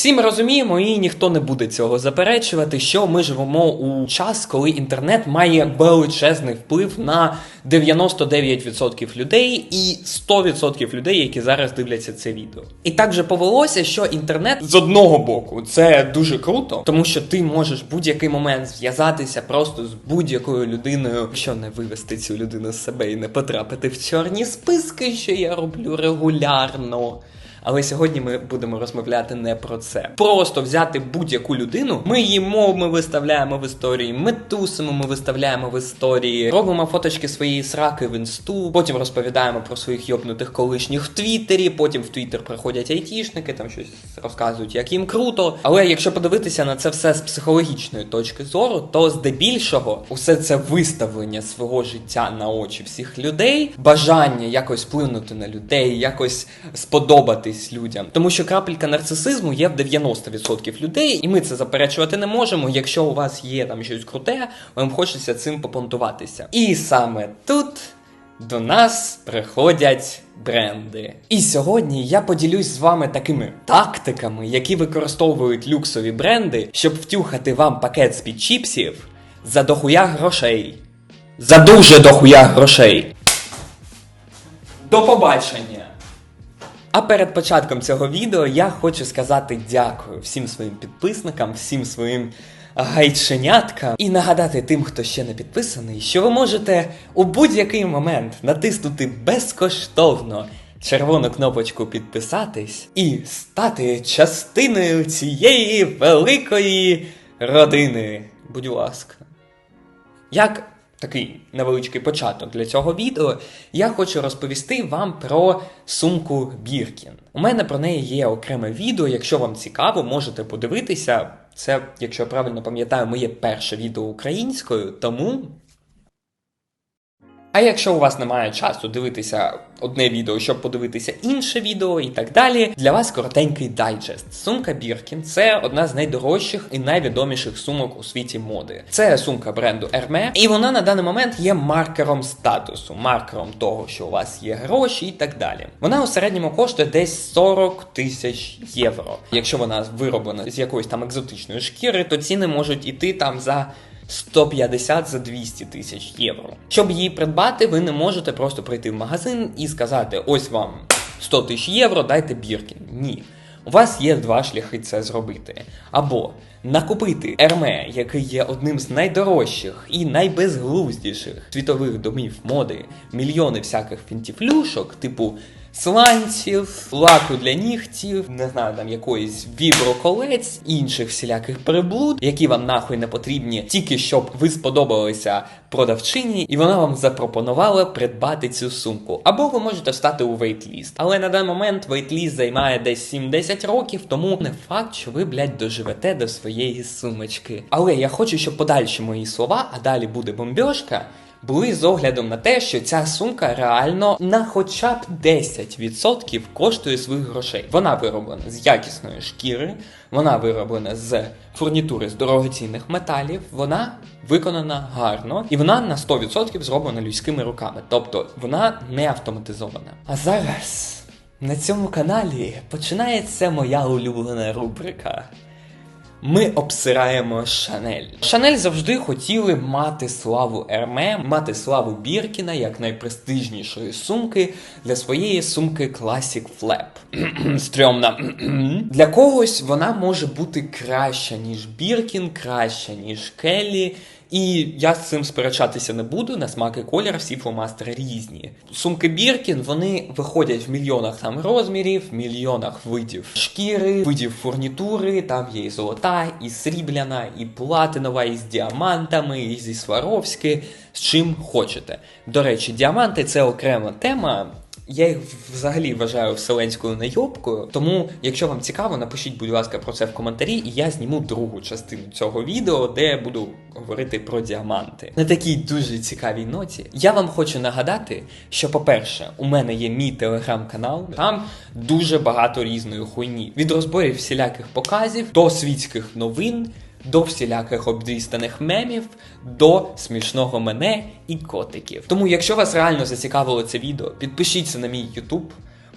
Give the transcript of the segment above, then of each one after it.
Всі ми розуміємо, і ніхто не буде цього заперечувати, що ми живемо у час, коли інтернет має величезний вплив на 99% людей і 100% людей, які зараз дивляться це відео. І так же повелося, що інтернет з одного боку це дуже круто, тому що ти можеш будь-який момент зв'язатися просто з будь-якою людиною, якщо не вивести цю людину з себе і не потрапити в чорні списки, що я роблю регулярно. Але сьогодні ми будемо розмовляти не про це. Просто взяти будь-яку людину. Ми її мов ми виставляємо в історії, ми тусимо, ми виставляємо в історії, робимо фоточки своєї сраки в інсту, потім розповідаємо про своїх йобнутих колишніх в Твіттері, потім в Твіттер приходять айтішники, там щось розказують, як їм круто. Але якщо подивитися на це все з психологічної точки зору, то здебільшого усе це виставлення свого життя на очі всіх людей, бажання якось вплинути на людей, якось сподобатись людям. Тому що крапелька нарцисизму є в 90% людей, і ми це заперечувати не можемо. Якщо у вас є там щось круте, вам хочеться цим попонтуватися. І саме тут. До нас приходять бренди. І сьогодні я поділюсь з вами такими тактиками, які використовують люксові бренди, щоб втюхати вам пакет з під чіпсів за дохуя грошей. За дуже дохуя грошей. До побачення! А перед початком цього відео я хочу сказати дякую всім своїм підписникам, всім своїм гайченяткам і нагадати тим, хто ще не підписаний, що ви можете у будь-який момент натиснути безкоштовно червону кнопочку підписатись і стати частиною цієї великої родини. Будь ласка. Як такий невеличкий початок для цього відео, я хочу розповісти вам про сумку Біркін. У мене про неї є окреме відео. Якщо вам цікаво, можете подивитися. Це, якщо я правильно пам'ятаю, моє перше відео українською, тому. А якщо у вас немає часу дивитися одне відео, щоб подивитися інше відео і так далі, для вас коротенький дайджест. Сумка Біркін це одна з найдорожчих і найвідоміших сумок у світі моди. Це сумка бренду Hermès, і вона на даний момент є маркером статусу, маркером того, що у вас є гроші і так далі. Вона у середньому коштує десь 40 тисяч євро. Якщо вона вироблена з якоїсь там екзотичної шкіри, то ціни можуть іти там за. 150 за 200 тисяч євро. Щоб її придбати, ви не можете просто прийти в магазин і сказати: ось вам 100 тисяч євро, дайте біркін. Ні. У вас є два шляхи це зробити. Або накупити Ерме, який є одним з найдорожчих і найбезглуздіших світових домів моди, мільйони всяких фінтіфлюшок, типу сланців, лаку для нігтів, не знаю, там якоїсь віброколець, інших всіляких приблуд, які вам нахуй не потрібні, тільки щоб ви сподобалися продавчині, і вона вам запропонувала придбати цю сумку. Або ви можете стати у вейтліст. Але на даний момент вейтліст займає десь 7-10 років, тому не факт, що ви, блядь, доживете до своєї сумочки. Але я хочу, щоб подальші мої слова, а далі буде бомбьошка були з оглядом на те, що ця сумка реально на хоча б 10% коштує своїх грошей. Вона вироблена з якісної шкіри, вона вироблена з фурнітури з дорогоцінних металів, вона виконана гарно і вона на 100% зроблена людськими руками, тобто вона не автоматизована. А зараз на цьому каналі починається моя улюблена рубрика. Ми обсираємо Шанель. Шанель завжди хотіли мати славу Ерме, мати славу Біркіна як найпрестижнішої сумки для своєї сумки Classic Flap. Стрьомна. для когось вона може бути краща, ніж Біркін, краща, ніж Келлі. І я з цим сперечатися не буду. На смак і колір всі фломастери різні. Сумки Біркін вони виходять в мільйонах там розмірів, в мільйонах видів шкіри, видів фурнітури. Там є і золота, і срібляна, і платинова, і з діамантами, і зі Сваровськи. З чим хочете. До речі, діаманти це окрема тема. Я їх взагалі вважаю вселенською найобкою. Тому, якщо вам цікаво, напишіть, будь ласка, про це в коментарі, і я зніму другу частину цього відео, де я буду говорити про діаманти. На такій дуже цікавій ноті. Я вам хочу нагадати, що, по-перше, у мене є мій телеграм-канал, там дуже багато різної хуйні. Від розборів всіляких показів до світських новин до всіляких обдістаних мемів, до смішного мене і котиків. Тому, якщо вас реально зацікавило це відео, підпишіться на мій YouTube,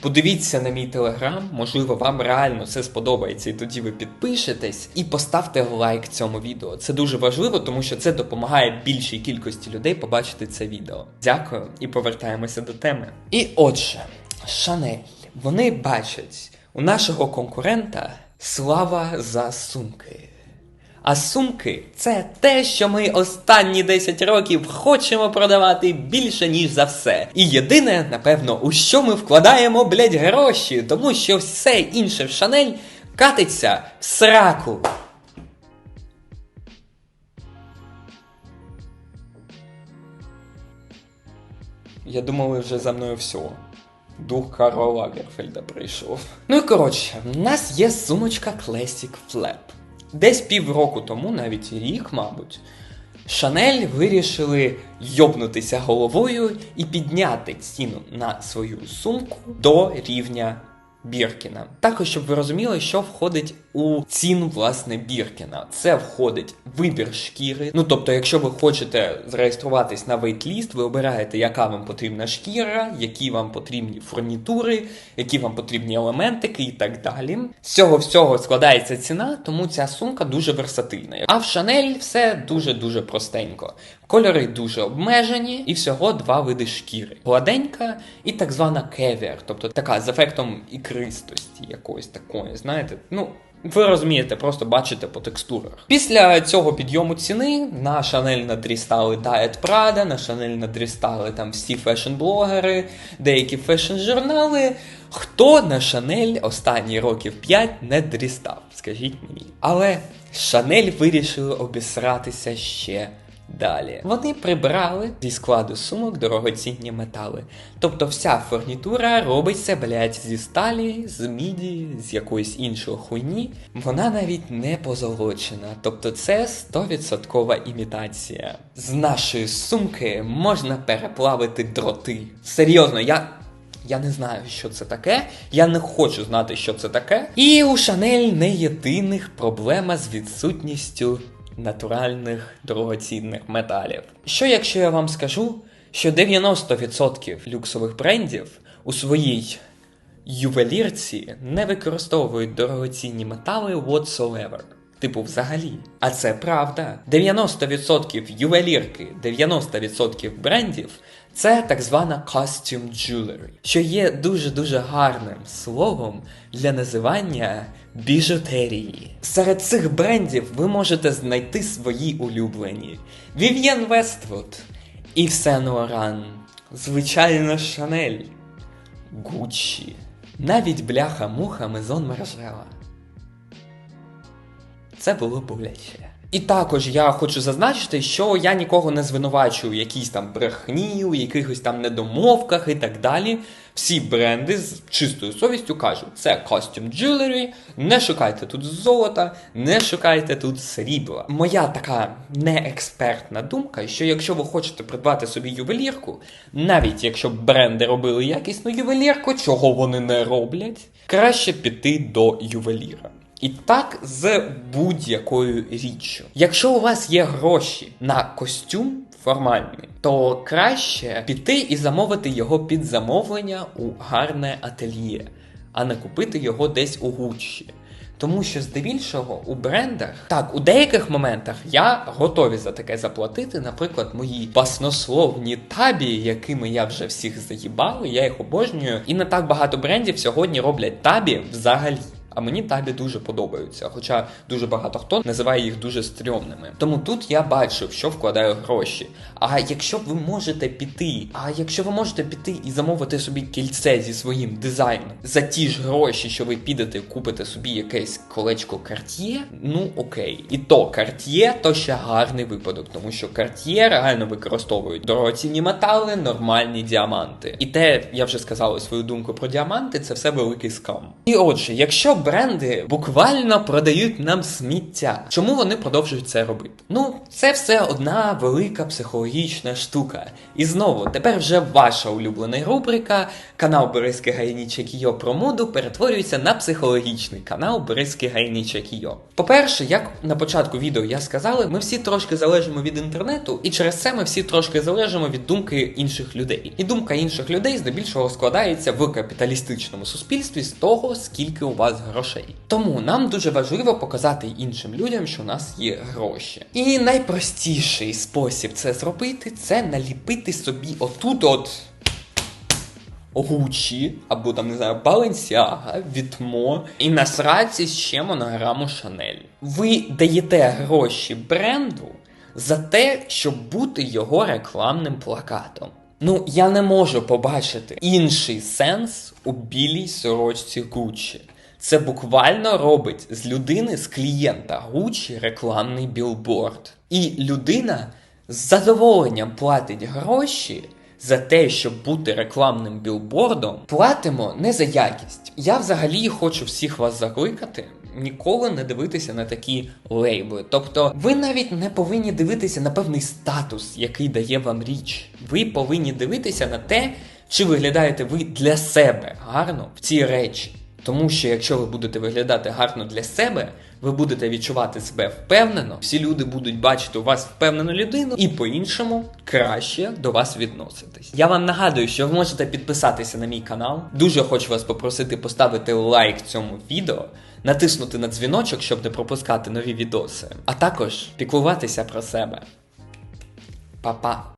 Подивіться на мій телеграм, можливо, вам реально це сподобається, і тоді ви підпишетесь і поставте лайк цьому відео. Це дуже важливо, тому що це допомагає більшій кількості людей побачити це відео. Дякую і повертаємося до теми. І отже, Шанель, вони бачать у нашого конкурента слава за сумки. А сумки це те, що ми останні 10 років хочемо продавати більше, ніж за все. І єдине, напевно, у що ми вкладаємо, блять, гроші, тому що все інше в Шанель катиться в сраку. Я думав, вже за мною все. Дух Карла Лагерфельда прийшов. Ну і коротше, в нас є сумочка Classic Flap. Десь півроку тому, навіть рік, мабуть, Шанель вирішили йобнутися головою і підняти ціну на свою сумку до рівня Біркіна. Також, щоб ви розуміли, що входить у ціну власне Біркіна. Це входить вибір шкіри. Ну тобто, якщо ви хочете зареєструватись на вейтліст, ви обираєте, яка вам потрібна шкіра, які вам потрібні фурнітури, які вам потрібні елементики і так далі. З цього всього складається ціна, тому ця сумка дуже версатильна. А в Шанель все дуже дуже простенько. Кольори дуже обмежені, і всього два види шкіри: гладенька і так звана кевір, тобто така з ефектом ікристості якоїсь такої, знаєте, ну. Ви розумієте, просто бачите по текстурах. Після цього підйому ціни на Шанель надрістали Diet Prada, на Шанель надрістали там всі фешн-блогери, деякі фешн-журнали. Хто на Шанель останні років 5 не дрістав, скажіть мені. Але Шанель вирішили обісратися ще Далі вони прибрали зі складу сумок дорогоцінні метали. Тобто вся фурнітура робиться, блядь, зі сталі, з міді, з якоїсь іншої хуйні. Вона навіть не позолочена. Тобто це 100% імітація. З нашої сумки можна переплавити дроти. Серйозно, я. Я не знаю, що це таке. Я не хочу знати, що це таке. І у Шанель не єдиних проблема з відсутністю натуральних дорогоцінних металів. Що якщо я вам скажу, що 90% люксових брендів у своїй ювелірці не використовують дорогоцінні метали whatsoever? Типу, взагалі. А це правда. 90% ювелірки, 90% брендів це так звана costume jewelry, що є дуже-дуже гарним словом для називання біжутерії. Серед цих брендів ви можете знайти свої улюблені: Vivienne Westwood, Yves Saint Laurent, звичайно, Шанель, Gucci, навіть бляха-муха Мезон Маржела. Це було боляче. І також я хочу зазначити, що я нікого не звинувачую в якійсь там брехні, у якихось там недомовках і так далі. Всі бренди з чистою совістю кажуть, це costume jewelry, не шукайте тут золота, не шукайте тут срібла. Моя така неекспертна думка, що якщо ви хочете придбати собі ювелірку, навіть якщо бренди робили якісну ювелірку, чого вони не роблять, краще піти до ювеліра. І так з будь-якою річчю. Якщо у вас є гроші на костюм формальний, то краще піти і замовити його під замовлення у гарне ательє, а не купити його десь у Гуччі. Тому що здебільшого у брендах, так, у деяких моментах я готовий за таке заплатити. Наприклад, мої баснословні табі, якими я вже всіх заїбав, я їх обожнюю. І не так багато брендів сьогодні роблять табі взагалі. А мені табі дуже подобаються, хоча дуже багато хто називає їх дуже стрьомними. Тому тут я бачив, що вкладаю гроші. А якщо ви можете піти, а якщо ви можете піти і замовити собі кільце зі своїм дизайном за ті ж гроші, що ви підете купите собі якесь колечко Cartier, ну окей. І то Cartier то ще гарний випадок, тому що Cartier реально використовують дорогоцінні метали, нормальні діаманти. І те, я вже сказав свою думку про діаманти, це все великий скам. І отже, якщо бренди буквально продають нам сміття. Чому вони продовжують це робити? Ну, це все одна велика психологічна штука. І знову, тепер вже ваша улюблена рубрика, канал Бориски Гайніча Кіо про моду перетворюється на психологічний канал Бориски Гайніча Кіо. По-перше, як на початку відео я сказала, ми всі трошки залежимо від інтернету, і через це ми всі трошки залежимо від думки інших людей. І думка інших людей здебільшого складається в капіталістичному суспільстві з того, скільки у вас грошей. Тому нам дуже важливо показати іншим людям, що у нас є гроші. І найпростіший спосіб це зробити це наліпити собі отут от. Гучі, або там, не знаю, Balenciaga, Вітмо і на сраці ще монограму Шанель. Ви даєте гроші бренду за те, щоб бути його рекламним плакатом. Ну, я не можу побачити інший сенс у білій сорочці Гуччі. Це буквально робить з людини, з клієнта Гуччі рекламний білборд. І людина з задоволенням платить гроші за те, щоб бути рекламним білбордом, платимо не за якість. Я взагалі хочу всіх вас закликати. Ніколи не дивитися на такі лейбли. Тобто, ви навіть не повинні дивитися на певний статус, який дає вам річ. Ви повинні дивитися на те, чи виглядаєте ви для себе гарно в цій речі. Тому що якщо ви будете виглядати гарно для себе, ви будете відчувати себе впевнено, всі люди будуть бачити у вас впевнену людину і по-іншому краще до вас відноситись. Я вам нагадую, що ви можете підписатися на мій канал. Дуже хочу вас попросити поставити лайк цьому відео, натиснути на дзвіночок, щоб не пропускати нові відоси, а також піклуватися про себе. Па-па!